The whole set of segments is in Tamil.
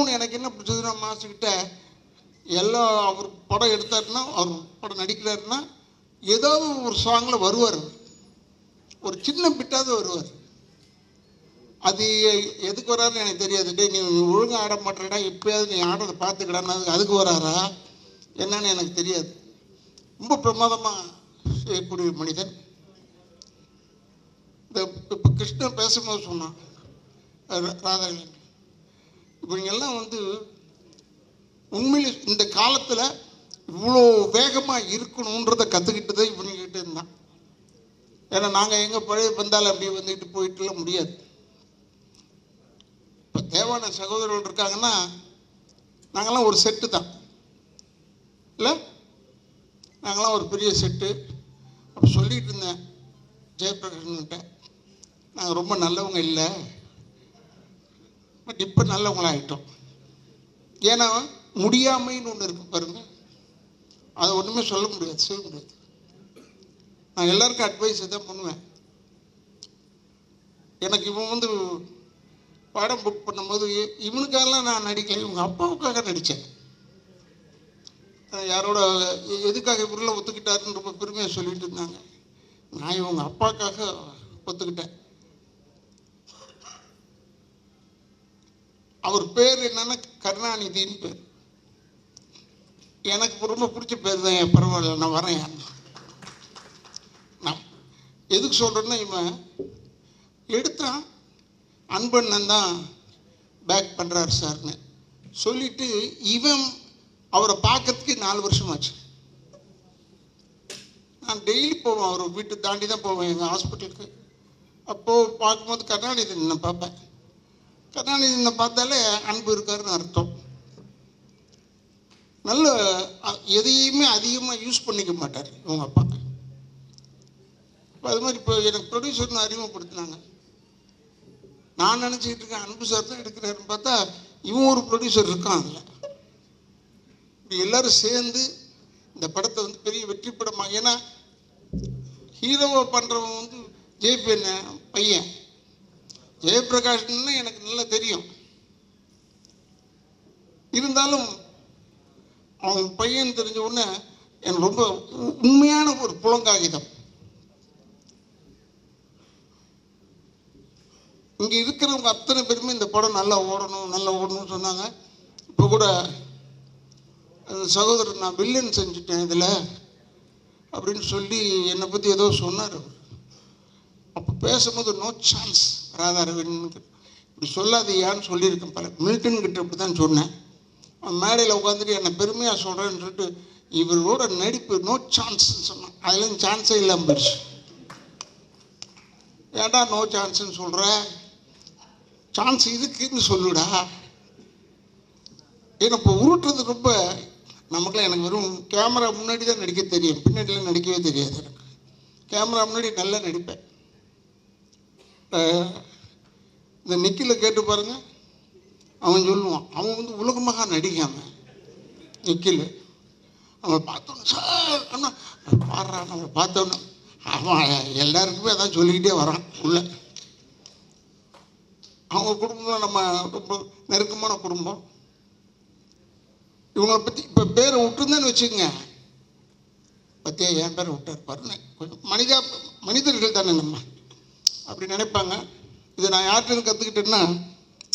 இன்னொன்று எனக்கு என்ன பிடிச்சதுன்னா மாசுக்கிட்ட எல்லாம் அவர் படம் எடுத்தாருன்னா அவர் படம் நடிக்கிறாருன்னா ஏதாவது ஒரு சாங்கில் வருவார். ஒரு சின்ன பிட்டாவது வருவார். அது எதுக்கு வராருன்னு எனக்கு தெரியாது. டேய் நீ ஒழுங்காக ஆட மாட்டேடா எப்பயாவது நீ ஆடுறதை பார்த்துக்கடான்னு அதுக்கு வராரா? என்னன்னு எனக்கு தெரியாது. ரொம்ப பிரமாதமாக செய்யக்கூடிய மனிதன். இந்த இப்போ கிருஷ்ணன் பேசும்போது சொன்னான் ராதாகிருஷ்ணன் இவங்கெல்லாம் வந்து உண்மையில் இந்த காலத்தில் இவ்வளோ வேகமாக இருக்கணுன்றதை கற்றுக்கிட்டதே இவங்ககிட்ட இருந்தான். ஏன்னா நாங்கள் எங்கே பழைய பந்தால் அப்படியே வந்துக்கிட்டு போயிட்டுலாம் முடியாது. இப்போ தேவான சகோதரர்கள் இருக்காங்கன்னா நாங்கள்லாம் ஒரு செட்டு தான். இல்லை? நாங்களாம் ஒரு பெரிய செட்டு அப்போ சொல்லிட்டு இருந்தேன் ஜெயபிரகாஷன்கிட்ட நாங்கள் ரொம்ப நல்லவங்க இல்லை. பட் இப்போ நல்லவங்களாகிட்டோம் ஏன்னா முடியாமைன்னு ஒன்று இருக்கு பாருங்க. அதை ஒன்றுமே சொல்ல முடியாது செய்ய முடியாது. நான் எல்லாருக்கும் அட்வைஸ் தான் பண்ணுவேன். எனக்கு இவன் வந்து படம் புக் பண்ணும்போது இவனுக்காகலாம் நான் நடிக்கல இவங்க அப்பாவுக்காக நடித்தேன் யாரோட எதுக்காக இவரில் ஒத்துக்கிட்டாருன்னு ரொம்ப பெருமையாக சொல்லிட்டு இருந்தாங்க. நான் இவங்க அப்பாக்காக ஒத்துக்கிட்டேன். அவர் பேர் என்னன்னா கருணாநிதின்னு பேர். எனக்கு ரொம்ப பிடிச்ச பேர் தான் என் பரவாயில்ல நான் வரேன் நான் எதுக்கு சொல்கிறேன்னா இவன் எடுத்தான் அன்பண்ணன் தான் பேக் பண்ணுறாரு சார்னு சொல்லிட்டு இவன் அவரை பார்க்கறதுக்கு நாலு வருஷமாச்சு. நான் டெய்லி போவேன் அவர் வீட்டு தாண்டி தான் போவேன் எங்கள் ஹாஸ்பிட்டலுக்கு அப்போது பார்க்கும்போது கருணாநிதி நான் பார்ப்பேன். கருணாநிதினை பார்த்தாலே அன்பு இருக்காருன்னு அர்த்தம். நல்ல எதையுமே அதிகமாக யூஸ் பண்ணிக்க மாட்டார் இவங்க அப்பா. அது மாதிரி இப்போ எனக்கு ப்ரொடியூசர்னு அறிமுகப்படுத்தினாங்க. நான் நினச்சிக்கிட்டு இருக்கேன் அன்பு சார் தான் எடுக்கிறாருன்னு பார்த்தா இவன் ஒரு ப்ரொடியூசர் இருக்கான் அதில். இப்படி எல்லாரும் சேர்ந்து இந்த படத்தை வந்து பெரிய வெற்றி படமாக ஏன்னா ஹீரோவை பண்ணுறவன் வந்து ஜேபி என்ன பையன். ஜெயபிரகாஷ்னு எனக்கு நல்லா தெரியும். இருந்தாலும் அவன் பையன் தெரிஞ்ச உடனே எனக்கு ரொம்ப உ- உண்மையான ஒரு புலங்காகிதம் இங்கே இருக்கிறவங்க அத்தனை பேருமே இந்த படம் நல்லா ஓடணும் நல்லா ஓடணும்னு சொன்னாங்க. இப்போ கூட சகோதரர் நான் வில்லன் செஞ்சுட்டேன் இதில் அப்படின்னு சொல்லி என்னை பற்றி ஏதோ சொன்னார் அவர். அப்போ பேசும்போது நோ சான்ஸ் ராதாரவன் இப்படி சொல்லாதீயான்னு சொல்லியிருக்கேன் பல மில்டன் கிட்ட இப்படி தான் சொன்னேன். அவன் மேடையில் உட்காந்துட்டு என்னை பெருமையாக சொல்கிறேன்னு சொல்லிட்டு இவரோட நடிப்பு நோ சான்ஸ்ன்னு சொன்னான். அதுலேயும் சான்ஸே இல்லாமல் போயிடுச்சு. ஏன்டா நோ சான்ஸ்ன்னு சொல்கிற சான்ஸ் இதுக்குன்னு சொல்லுடா. ஏன்னா இப்போ உருட்டுறது ரொம்ப நமக்குலாம் எனக்கு வெறும் கேமரா முன்னாடி தான் நடிக்க தெரியும். பின்னாடிலாம் நடிக்கவே தெரியாது எனக்கு. கேமரா முன்னாடி நல்லா நடிப்பேன். இந்த நிக்கில் கேட்டு பாருங்க. அவன் சொல்லுவான் அவன் வந்து உலகமாக நடிக்காம நிக்கில். அவன் பார்த்தோன்னு சார் அண்ணா பாடுறான் அவன் பார்த்தோன்னு அவன் எல்லாருக்குமே அதான் சொல்லிக்கிட்டே வரான் உள்ள. அவங்க குடும்பம் நம்ம ரொம்ப நெருக்கமான குடும்பம். இவங்களை பற்றி இப்போ பேரை விட்டுருந்தேன்னு வச்சுக்கோங்க. பற்றியே என் பேரை விட்டார் பாருங்க. கொஞ்சம் மனிதா மனிதர்கள் தானே நம்ம. அப்படி நினைப்பாங்க. இதை நான் யார்கிட்ட கற்றுக்கிட்டேன்னா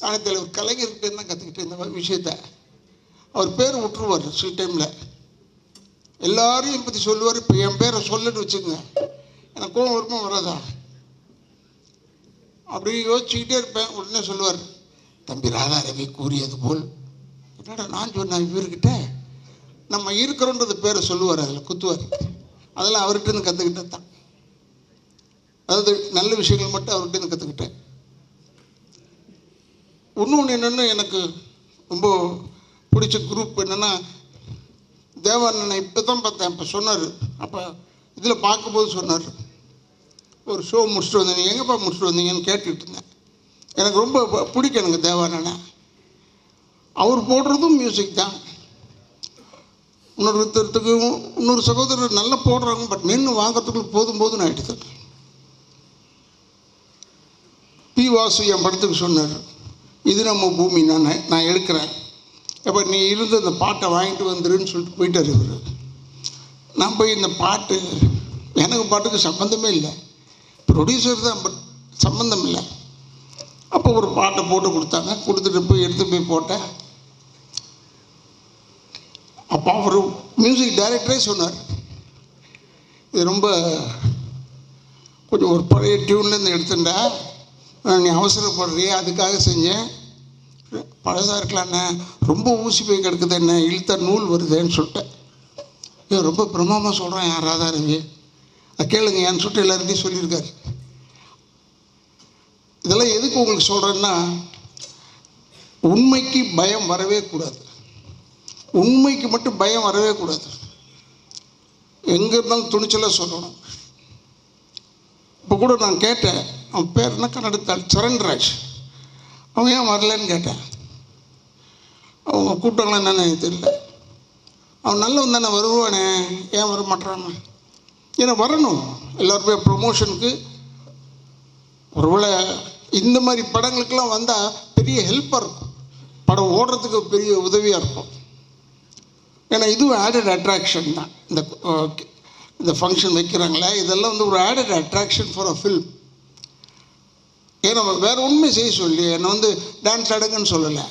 ஆனத்தில் ஒரு கலைஞர்கிட்ட தான் கற்றுக்கிட்டேன் இந்த மாதிரி விஷயத்த. அவர் பேர் விட்டுருவார் சில டைமில் எல்லாரையும் பற்றி சொல்லுவார். இப்போ என் பேரை சொல்லுன்னு வச்சுக்கோங்க. எனக்கு கோவம் வருமா வராதா? அப்படி யோசிச்சுக்கிட்டே இருப்பேன். உடனே சொல்லுவார் தம்பி ராதா ரவி கூறியது போல். என்னடா நான் சொன்னேன் இவர்கிட்ட? நம்ம இருக்கிறோன்றது பேரை சொல்லுவார் அதில் குத்துவார். அதெல்லாம் அவர்கிட்ட இருந்து கற்றுக்கிட்டது தான். அதாவது நல்ல விஷயங்கள் மட்டும் அவர்கிட்ட கற்றுக்கிட்டேன் இன்னொன்று என்னென்னு எனக்கு ரொம்ப பிடிச்ச குரூப் என்னென்னா தேவானனை இப்போ தான் பார்த்தேன். இப்போ சொன்னார். அப்போ இதில் பார்க்கும்போது சொன்னார். ஒரு ஷோ முடிச்சுட்டு வந்தீங்க எங்கேப்பா முடிச்சுட்டு வந்தீங்கன்னு கேட்டுட்டு இருந்தேன். எனக்கு ரொம்ப பிடிக்கும் எனக்கு தேவானனை அவர் போடுறதும் மியூசிக் தான். இன்னொருத்தருத்துக்கும் இன்னொரு சகோதரர் நல்லா போடுறாங்க. பட் நின்று வாங்கிறதுக்குள்ள போதும் போதும்னு ஆயிடுது பி வாசு என் படத்துக்கு சொன்னார் இது நம்ம பூமி நான் நான் எடுக்கிறேன். அப்போ நீ இருந்து அந்த பாட்டை வாங்கிட்டு வந்துருன்னு சொல்லிட்டு போயிட்டார் இவர். நான் போய் இந்த பாட்டு எனக்கு பாட்டுக்கு சம்மந்தமே இல்லை. ப்ரொடியூசர் தான் பட் சம்மந்தம் இல்லை. அப்போ ஒரு பாட்டை போட்டு கொடுத்தாங்க. கொடுத்துட்டு போய் எடுத்து போய் போட்டேன். அப்போ அவர் மியூசிக் டைரக்டரே சொன்னார். இது ரொம்ப கொஞ்சம் ஒரு பழைய டியூன்லேருந்து எடுத்துட்டேன். நீ அவசரப்படுறியே அதுக்காக செஞ்சேன். பழசாக இருக்கலாண்ணே ரொம்ப ஊசி போய் கிடக்குது என்ன இழுத்த நூல் வருதேன்னு சொல்லிட்டேன். ஐயோ ரொம்ப பிரமாமாக சொல்கிறேன் யார் ராதா ரவி அது கேளுங்க என் சொல்லிட்டு எல்லாருக்கையும் சொல்லியிருக்காரு. இதெல்லாம் எதுக்கு உங்களுக்கு சொல்கிறேன்னா உண்மைக்கு பயம் வரவே கூடாது. உண்மைக்கு மட்டும் பயம் வரவே கூடாது. எங்கே இருந்தாலும் துணிச்சலாக சொல்லணும். இப்போ கூட நான் கேட்டேன் அவன் பேர் என்ன கன்னடத்தாள் சரண்ராஜ். அவன் ஏன் வரலன்னு கேட்டேன். அவங்க கூப்பிட்டாங்களா என்னன்னு எனக்கு தெரியல. அவன் நல்லவன் தானே வருவானே ஏன் வர மாட்டான் ஏன்னா வரணும். எல்லாருமே ப்ரொமோஷனுக்கு ஒருவேளை இந்த மாதிரி படங்களுக்கெல்லாம் வந்தால் பெரிய ஹெல்ப்பாக இருக்கும். படம் ஓடுறதுக்கு பெரிய உதவியாக இருக்கும். ஏன்னா இதுவும் ஆடட் அட்ராக்ஷன் தான். இந்த இந்த ஃபங்க்ஷன் வைக்கிறாங்களே இதெல்லாம் வந்து ஒரு added attraction for a film ஏன்னா வேற உண்மை செய்ய சொல்லி என்னை வந்து டான்ஸ் ஆடுங்கன்னு சொல்லலை.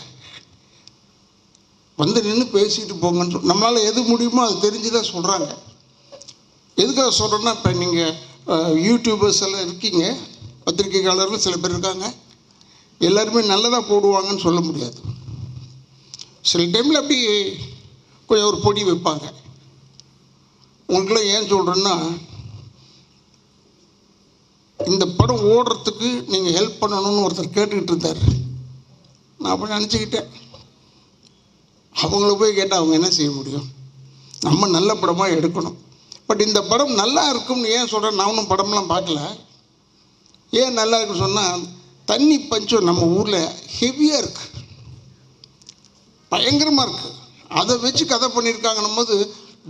வந்து நின்று பேசிட்டு போங்கன்னு சொல் நம்மளால் எது முடியுமோ அது தெரிஞ்சு தான் சொல்கிறாங்க எதுக்காக சொல்கிறேன்னா இப்போ நீங்கள் யூடியூபர்ஸ் எல்லாம் இருக்கீங்க பத்திரிக்கையாளர்கள் சில பேர் இருக்காங்க. எல்லாருமே நல்லதாக போடுவாங்கன்னு சொல்ல முடியாது. சில டைமில் அப்படி கொஞ்சம் ஒரு பொடி வைப்பாங்க. உங்களுக்குலாம் ஏன் சொல்கிறேன்னா இந்த படம் ஓடுறதுக்கு நீங்கள் ஹெல்ப் பண்ணணும்னு ஒருத்தர் கேட்டுக்கிட்டு இருந்தார். நான் அப்படி நினச்சிக்கிட்டேன். அவங்கள போய் கேட்டால் அவங்க என்ன செய்ய முடியும்? நம்ம நல்ல படமாக எடுக்கணும். பட் இந்த படம் நல்லா இருக்கும்னு ஏன் சொல்கிறேன் நான் ஒன்றும் படம்லாம் பார்க்கல. ஏன் நல்லா இருக்குன்னு சொன்னால் தண்ணி பஞ்சம் நம்ம ஊரில் ஹெவியாக இருக்குது பயங்கரமாக இருக்குது அதை வச்சு கதை பண்ணியிருக்காங்கன்னும் போது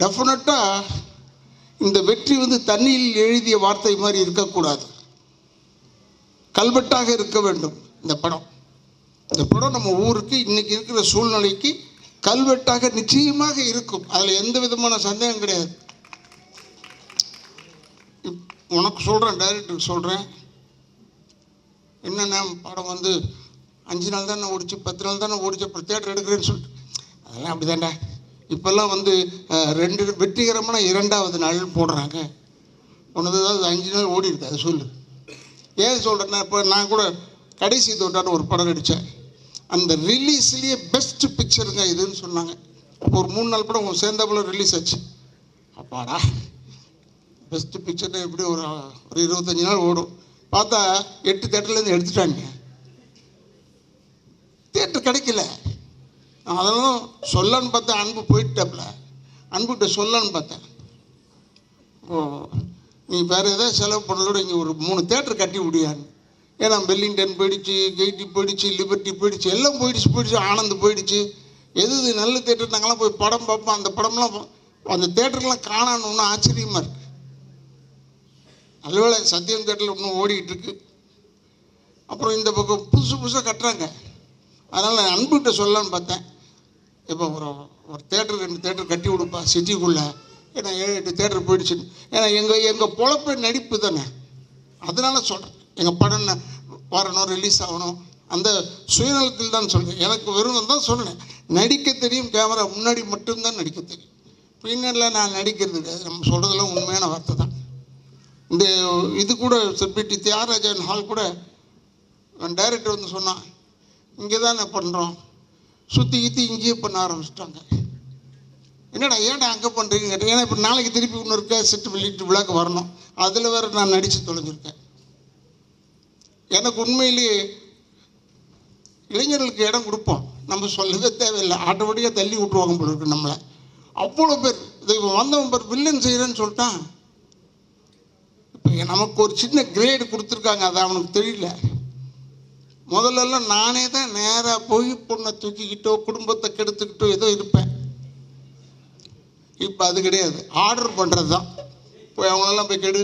டெஃபினட்டாக இந்த வெற்றி வந்து தண்ணியில் எழுதிய வார்த்தை மாதிரி இருக்கக்கூடாது. கல்வெட்டாக இருக்க வேண்டும். இந்த படம். இந்த படம் நம்ம ஊருக்கு இன்னைக்கு இருக்கிற சூழ்நிலைக்கு கல்வெட்டாக நிச்சயமாக இருக்கும். அதில் எந்த விதமான சந்தேகம் கிடையாது. இப்- உனக்கு சொல்கிறேன் டைரக்டருக்கு சொல்கிறேன் என்னென்ன படம் வந்து அஞ்சு நாள் தானே ஓடிச்சு பத்து நாள் தானே ஓடிச்சு அப்புறம் தேட்டர் எடுக்கிறேன்னு சொல்லிட்டு. அதெல்லாம் அப்படி தான்டா இப்போல்லாம் வந்து ரெண்டு வெற்றிகரமான இரண்டாவது நாள் போடுறாங்க. உனது ஏதாவது அஞ்சு நாள் ஓடி இருக்கு அதை சொல்லு. ஏன் சொல்கிறேன்னா இப்போ நான் கூட கடைசி தோட்டான்னு ஒரு படம் நடித்தேன் அந்த ரிலீஸ்லேயே பெஸ்ட் பிக்சருங்க இதுன்னு சொன்னாங்க. இப்போ ஒரு மூணு நாள் படம் சேர்ந்தாப்புல ரிலீஸ் ஆச்சு. அப்பாடா. பெஸ்ட் பிக்சர்னு எப்படி ஒரு ஒரு இருபத்தஞ்சி நாள் ஓடும். பார்த்தா எட்டு தேட்டர்லேருந்து எடுத்துட்டாங்க தேட்டர் கிடைக்கல. நான் அதெல்லாம் சொல்லன்னு பார்த்தேன். அன்பு போயிட்டாப்புல. அன்புகிட்ட சொல்லன்னு பார்த்தேன். ஓ. நீ வேறு எதாவது செலவு பண்ணலோட இங்கே ஒரு மூணு தேட்டர் கட்டி விடியான்னு. ஏன்னா பெல்லிங்டன் போயிடுச்சு கெய்டி போயிடுச்சு லிபர்ட்டி போயிடுச்சு எல்லாம் போயிடுச்சு போயிடுச்சு ஆனந்த் போயிடுச்சு. எது இது நல்ல தேட்டர் நாங்களாம் போய் படம் பார்ப்போம். அந்த படம்லாம் அந்த தேட்டர்லாம் காணணும்னு ஆச்சரியமாக இருக்கு. நல்லவேளை சத்தியம் தேட்டரில் இன்னும் ஓடிக்கிட்டு இருக்கு. அப்புறம் இந்த பக்கம் புதுசு புதுசாக கட்டுறாங்க. அதனால் நான் அன்புகிட்ட சொல்லலான்னு பார்த்தேன். இப்போ ஒரு ஒரு தேட்டர் ரெண்டு தேட்டர் கட்டி கொடுப்பா சிட்டிக்குள்ளே. ஏன்னா ஏழு எட்டு தேட்டர் போயிடுச்சு ஏன்னா எங்கள் எங்கள் பொழப்பு நடிப்பு தானே. அதனால சொல்கிறேன் எங்கள் படம் வரணும் ரிலீஸ் ஆகணும். அந்த சுயநலத்தில் தான் சொல்கிறேன் எனக்கு வெறும் தான் சொன்னேன் நடிக்க தெரியும் கேமரா முன்னாடி மட்டும்தான் நடிக்க தெரியும். பின்னரில் நான் நடிக்கிறது கிடையாது நம்ம சொல்கிறதெல்லாம் உண்மையான வார்த்தை தான். இந்த இது கூட செப்பிட்டி தியாகராஜன் ஹால் கூட டைரக்டர் வந்து சொன்னான் இங்கே தானே பண்ணுறோம் சுற்றி கித்தி இங்கேயே பண்ண ஆரம்பிச்சிட்டாங்க. என்னடா ஏன்டா அங்கே பண்ணுறீங்க ஏன்னா இப்போ நாளைக்கு திருப்பி இன்னொரு கேசட் வெளியிட்டு விழாக்கு வரணும். அதில் வேறு நான் நடித்து தொலைஞ்சிருக்கேன். எனக்கு உண்மையிலேயே இளைஞர்களுக்கு இடம் கொடுப்போம். நம்ம சொல்லவே தேவையில்லை. ஆட்டோமேட்டிக்காக தள்ளி விட்டுருவாங்க போல இருக்கு நம்மளை. அவ்வளோ பேர். இதை இவன் வந்தவன் பேர் வில்லன் செய்கிறேன்னு சொல்லிட்டான். இப்போ நமக்கு ஒரு சின்ன கிரேடு கொடுத்துருக்காங்க. அது அவனுக்கு தெரியல. முதல்லலாம் நானே தான் நேராக போய் பொண்ணை தூக்கிக்கிட்டோ குடும்பத்தை கெடுத்துக்கிட்டோ ஏதோ இருப்பேன். இப்போ அது கிடையாது. ஆர்டர் பண்ணுறது தான் போய் அவங்களெல்லாம் போய் கெடு.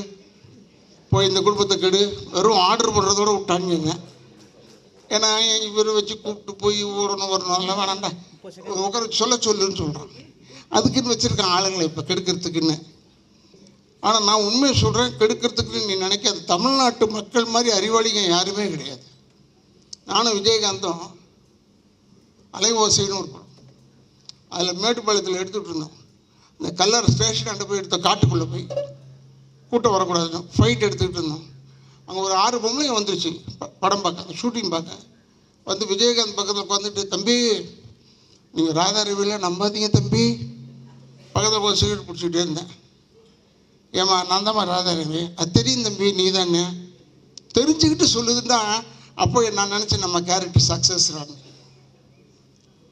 போய் இந்த குடும்பத்தை கெடு. வெறும் ஆர்டர் பண்ணுறதோட விட்டாங்க ஏன்னா இவர் வச்சு கூப்பிட்டு போய் ஓடணும் வரணும் எல்லாம் வேணாண்டா உட்கார சொல்ல சொல்லுன்னு சொல்கிறான் அதுக்குன்னு வச்சுருக்கேன் ஆளுங்களை இப்போ கெடுக்கிறதுக்குன்னு. ஆனால் நான் உண்மையை சொல்கிறேன் கெடுக்கிறதுக்குன்னு நீ நினைக்காது. தமிழ்நாட்டு மக்கள் மாதிரி அறிவாளிங்க யாருமே கிடையாது. நானும் விஜயகாந்தும் அலைவோசைன்னு ஒரு படம். அதில் மேட்டுப்பாளையத்தில் எடுத்துகிட்டு இருந்தோம். இந்த கல்லர் ஸ்டேஷன் அண்டு போய் எடுத்த காட்டுக்குள்ளே போய் கூட்டம் வரக்கூடாதுன்னு ஃபைட் எடுத்துக்கிட்டு இருந்தோம். அங்கே ஒரு ஆறு பொம்பளைங்க வந்துருச்சு. ப- படம் பார்க்க ஷூட்டிங் பார்க்க. வந்து விஜயகாந்த் பக்கத்தில் உட்காந்துட்டு தம்பி நீங்கள் ராதா ரவியில் நம்பாதீங்க தம்பி. பக்கத்தில் போய் சிகரெட் பிடிச்சிக்கிட்டே இருந்தேன். ஏம்மா நான் தாம்மா ராதா ரவி அது தெரியும் தம்பி நீ தானே தெரிஞ்சுக்கிட்டு சொல்லுதுன்னா அப்போ நான் நினச்சேன் நம்ம கேரக்டர் சக்ஸஸ்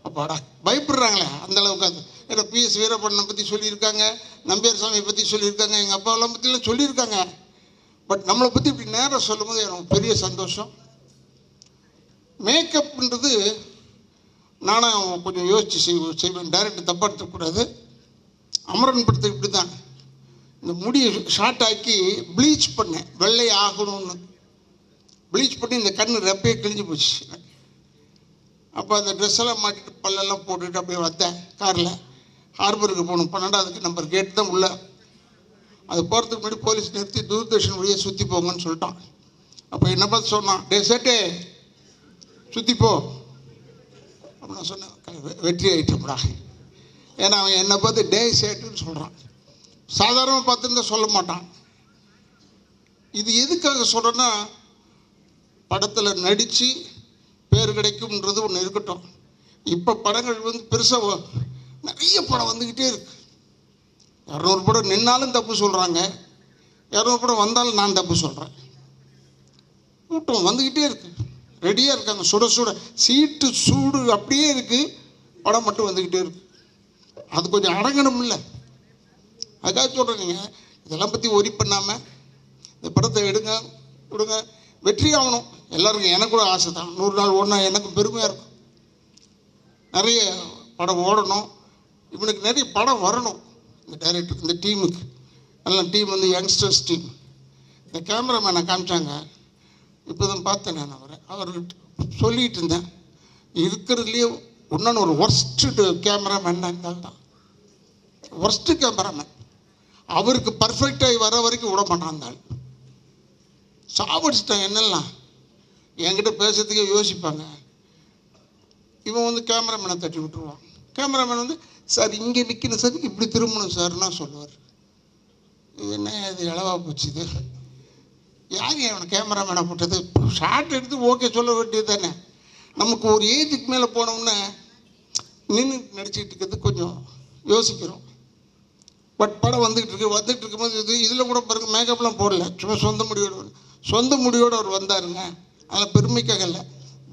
அப்பாடா பயப்படுறாங்களே அந்த அளவுக்கு அது. ஏன்னா பிஎஸ் வீரப்பண்ணனை பற்றி சொல்லியிருக்காங்க நம்பியார் சாமியை பற்றி சொல்லியிருக்காங்க எங்கள் அப்பாவெல்லாம் பற்றிலாம் சொல்லியிருக்காங்க. பட் நம்மளை பற்றி இப்படி நேராக சொல்லும்போது எனக்கு பெரிய சந்தோஷம். மேக்கப்ன்றது நானும் கொஞ்சம் யோசித்து செய்வேன். செய்வேன் டைரக்ட் தப்பாக எடுத்துக்கூடாது அமரன் படத்துக்கு இப்படி தான் இந்த முடியை ஷார்ட் ஆக்கி ப்ளீச் பண்ணேன். வெள்ளை ஆகணும்னு. ப்ளீச் பண்ணி இந்த கண்ணு ரெப்பையே கிழிஞ்சு போச்சு. அப்போ அந்த ட்ரெஸ் எல்லாம் மாட்டிட்டு பல்லெல்லாம் போட்டுட்டு அப்படியே வந்தேன். காரில் ஹார்பருக்கு போகணும். பன்னெண்டாவதுக்கு நம்பர் கேட் தான் உள்ள. அது போகிறதுக்கு முன்னாடி போலீஸ் நிறுத்தி தூர்தர்ஷன் வழியை சுற்றி போங்கன்னு சொல்லிட்டான். அப்போ என்ன பார்த்து சொன்னான்? டே சேட்டே சுற்றி போ. நான் சொன்னேன் வெற்றி ஆயிட்டோம்டா ஏன்னா அவன் என்னை பார்த்து டே சேட்டுன்னு சொல்கிறான் சாதாரணமாக பார்த்துருந்தா சொல்ல மாட்டான். இது எதுக்காக சொல்கிறேன்னா படத்தில் நடித்து பேர் கிடைக்கும்ன்றது ஒன்று இருக்கட்டும். இப்போ படங்கள் வந்து பெருசாக நிறைய படம் வந்துக்கிட்டே இருக்கு. இரநூறு படம் நின்னாலும் தப்பு சொல்கிறாங்க இரநூறு படம் வந்தாலும் நான் தப்பு சொல்கிறேன் கூட்டம் வந்துக்கிட்டே இருக்கு. ரெடியாக இருக்காங்க. சுட சுட சீட்டு சூடு அப்படியே இருக்குது படம் மட்டும் வந்துக்கிட்டே இருக்கு. அது கொஞ்சம் அடங்கணும் இல்லை அதுக்காக சொல்கிறேங்க இதெல்லாம் பற்றி ஒரி பண்ணாமல் இந்த படத்தை எடுங்க விடுங்க. வெற்றி ஆகணும். எல்லாருக்கும் எனக்கும் ஆசை தான் நூறு நாள் ஓடினா எனக்கும் பெருமையாக இருக்கும். நிறைய படம் ஓடணும். இவனுக்கு நிறைய படம் வரணும். இந்த டைரக்டர் இந்த டீமுக்கு நல்ல டீம் வந்து யங்ஸ்டர்ஸ் டீம் இந்த கேமராமேனை காமிச்சாங்க. இப்போ தான் பார்த்தேன் நான் அவரை. அவர்கிட்ட சொல்லிட்டு இருந்தேன் இருக்கிறதுலேயே இன்னொன்று ஒரு ஒர்ஸ்ட்டு கேமராமேன் தான் ஒர்ஸ்ட்டு கேமராமேன் அவருக்கு பர்ஃபெக்டாகி வர வரைக்கும் விட மாட்டான் அந்த சாவடிச்சிட்டான் என்னெல்லாம்? என்கிட்ட பேசுறதுக்கே யோசிப்பாங்க. இவன் வந்து கேமராமேனை தட்டி விட்டுருவான். கேமராமேன் வந்து சார் இங்கே நிற்கிற சார் இப்படி திரும்பணும் சார்னா சொல்லுவார். இது என்ன இது இளவா போச்சு இது? யார் அவனை கேமராமேனை போட்டது? ஷார்ட் எடுத்து ஓகே சொல்ல வேண்டியது தானே. நமக்கு ஒரு ஏஜுக்கு மேலே போனோம்னா நின்று நடிச்சிட்டு இருக்கிறது கொஞ்சம் யோசிக்கிறோம். பட் படம் வந்துக்கிட்டு இருக்கு வந்துட்டு இருக்கும்போது இது இதில் கூட பாருங்கள் மேக்கப்லாம் போடல. சும்மா சொந்த முடியோடு சொந்த முடியோடு அவர் வந்தாருங்க. அதில் பெருமைக்காக இல்லை.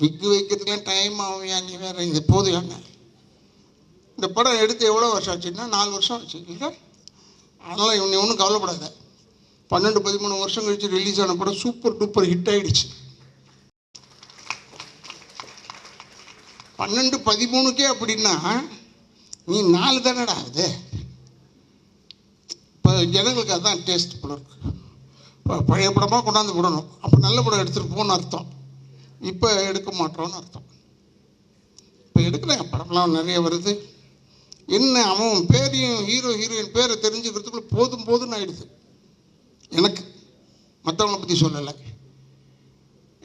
விக்கு வைக்கிறதுக்குலாம் டைம் ஆகும் ஏன் நீ வேறு இது போதும் என்ன? இந்த படம் எடுத்து எவ்வளோ வருஷம் ஆச்சுன்னா நாலு வருஷம் ஆச்சு. இல்லை? அதனால் இவனை ஒன்றும் கவலைப்படாத. பன்னெண்டு பதிமூணு வருஷம் கழிச்சு ரிலீஸ் ஆன படம் சூப்பர் டூப்பர் ஹிட் ஆகிடுச்சு பன்னெண்டு பதிமூணுக்கே அப்படின்னா நீ நாலு தானடா அது இப்போ ஜனங்களுக்கு அதுதான் டேஸ்ட் படம் இருக்கு. இப்போ பழைய படமாக கொண்டாந்து விடணும். அப்போ நல்ல படம் எடுத்துருப்போம்னு அர்த்தம். இப்போ எடுக்க மாட்டோம்னு அர்த்தம். இப்போ எடுக்கிறேன் படம்லாம் நிறைய வருது. என்ன அவன் பேரையும் ஹீரோ ஹீரோயின் பேரை தெரிஞ்சுக்கிறதுக்குள்ள போதும் போதும்னு ஆயிடுது. எனக்கு மற்றவங்களை பற்றி சொல்லலை.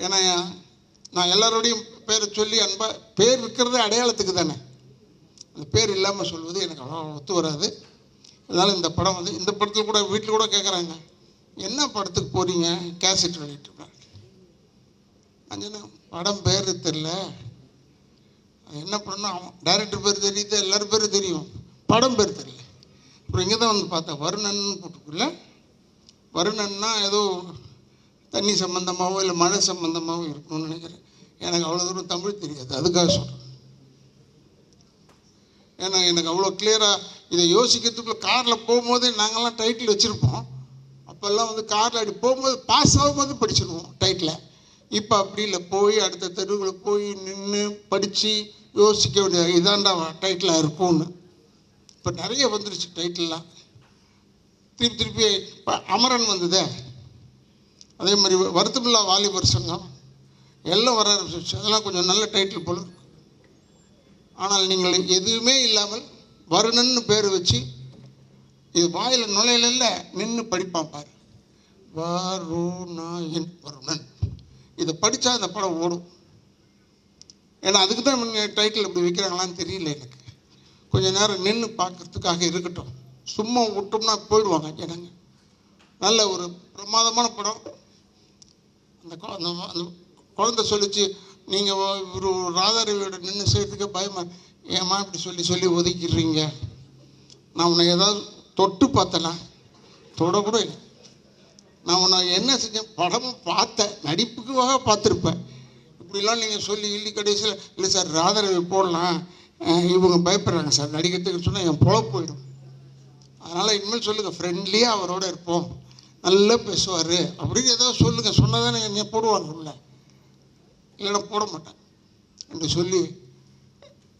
ஏன்னா நான் எல்லாரோடையும் பேரை சொல்லி அன்பா பேர் இருக்கிறதே அடையாளத்துக்கு தானே. அந்த பேர் இல்லாமல் சொல்வது எனக்கு அவ்வளோ ஒத்து வராது. அதனால் இந்த படம் வந்து இந்த படத்தில் கூட வீட்டில் கூட கேட்குறாங்க என்ன படத்துக்கு போகிறீங்க கேசட் வெளியிட்டு நான் சொன்னேன் படம் பேர் தெரில என்ன படம்னா அவன் டைரக்டர் பேர் தெரியுது? எல்லாரும் பேரும் தெரியும். படம் பேர் தெரியல. அப்புறம் இங்கே தான் வந்து பார்த்தேன் வருணன் போட்டுக்குள்ள வருணன்னா ஏதோ தண்ணி சம்மந்தமாகவோ இல்லை மழை சம்மந்தமாகவோ இருக்கணும்னு நினைக்கிறேன். எனக்கு அவ்வளோ தூரம் தமிழ் தெரியாது. அதுக்காக சொல்கிறேன் ஏன்னா எனக்கு அவ்வளோ கிளியராக இதை யோசிக்கிறதுக்குள்ள காரில் போகும்போதே நாங்கள்லாம் டைட்டில் வச்சுருப்போம். அப்போல்லாம் வந்து காரில் அப்படி போகும்போது பாஸ் ஆகும்போது படிச்சிடுவோம் டைட்டில் இப்போ அப்படி இல்லை. போய் அடுத்த தெருவில் போய் நின்று படித்து யோசிக்க வேண்டிய இதாண்டா டைட்டிலாக இருக்கும்னு. இப்போ நிறைய வந்துருச்சு டைட்டில்லாம் திருப்பி திருப்பி இப்போ அமரன் வந்ததே. அதே மாதிரி வருத்தமில்லா வாலிபர் சங்கம். எல்லாம் வர ஆரம்பிச்சிருச்சு. அதெல்லாம் கொஞ்சம் நல்ல டைட்டில் போல ஆனால் நீங்கள் எதுவுமே இல்லாமல் வருணன்னு பேர் வச்சு இது வாயில் நுழையில நின்று படிப்பான் பாரு. வருணாயன் வருணன். இதை படித்தா அந்த படம் ஓடும். ஏன்னா அதுக்கு தான் இவங்க டைட்டில் இப்படி வைக்கிறாங்களான்னு தெரியல எனக்கு. கொஞ்சம் நேரம் நின்று பார்க்கறதுக்காக இருக்கட்டும். சும்மா விட்டோம்னா போயிடுவாங்க ஜனங்க. நல்ல ஒரு பிரமாதமான படம். அந்த அந்த குழந்தை சொல்லிச்சு நீங்கள் ஒரு ராதாரவியோட நின்று செய்யறதுக்கு பயமா ஏம்மா இப்படி சொல்லி சொல்லி ஒதுக்கிடுறீங்க? நான் உன்னை ஏதாவது தொட்டு பார்த்தனா? தொடக்கூட இல்லை நான் உன்னை என்ன செஞ்சேன்? படமும் பார்த்தேன். நடிப்புக்காக பார்த்துருப்பேன். இப்படிலாம் நீங்கள் சொல்லி இல்லி கடைசியில் இல்லை சார் ராதாரவி போடலாம். இவங்க பயப்படுறாங்க சார். நடிக்கிறதுக்கு சொன்னால் என் பொழப்பு போயிடும். அதனால் இனிமேல் சொல்லுங்கள் ஃப்ரெண்ட்லியாக அவரோட இருப்போம். நல்லா பேசுவார். அப்படின்னு ஏதோ சொல்லுங்கள் சொன்னால் தானே என்னை போடுவாங்க உள்ள இல்லைன்னா போட மாட்டேன். என்று சொல்லி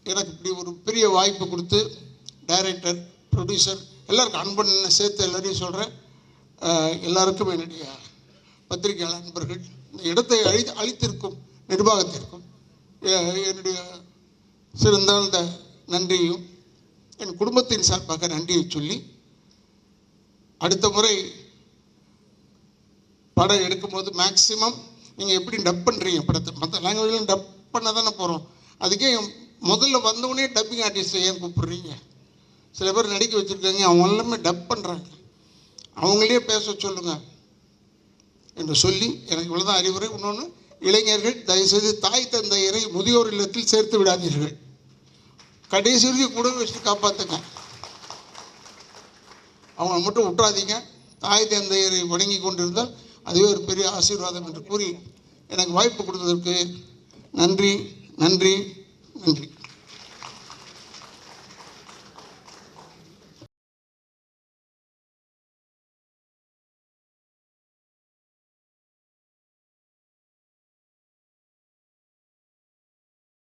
எனக்கு இப்படி ஒரு பெரிய வாய்ப்பு கொடுத்து டைரக்டர் ப்ரொடியூசர் எல்லாருக்கும் அன்பன் சேர்த்து எல்லாரையும் சொல்கிறேன் எல்லாருக்கும் என்னுடைய பத்திரிகையாளர் நண்பர்கள் இந்த இடத்தை அழி அழித்திருக்கும் நிர்வாகத்திற்கும் என்னுடைய சிறந்தாழ்ந்த நன்றியும் என் குடும்பத்தின் சார்பாக நன்றியை சொல்லி அடுத்த முறை படம் எடுக்கும்போது மேக்சிமம் நீங்கள் எப்படி டப் பண்ணுறீங்க படத்தை? மற்ற லாங்குவேஜிலும் டப் பண்ண தானே போகிறோம் அதுக்கே முதல்ல வந்தவுடனே டப்பிங் ஆர்டிஸ்ட்டை ஏன் கூப்பிடுறீங்க? சில பேர் நடிக்க வச்சுருக்காங்க அவங்க எல்லாமே டப் பண்ணுறாங்க அவங்களே பேச சொல்லுங்கள் என்று சொல்லி எனக்கு இவ்வளோதான் அறிவுரை. இன்னொன்று இளைஞர்கள் தயவுசெய்து தாய் தந்தையரை முதியோர் இல்லத்தில் சேர்த்து விடாதீர்கள். கடைசி வரைக்கும் கூட வச்சு காப்பாற்றுங்க அவங்கள மட்டும் விட்டுறாதீங்க தாய் தந்தையரை வணங்கி கொண்டிருந்தால் அதுவே ஒரு பெரிய ஆசீர்வாதம் என்று கூறி எனக்கு வாய்ப்பு கொடுத்ததற்கு நன்றி நன்றி நன்றி.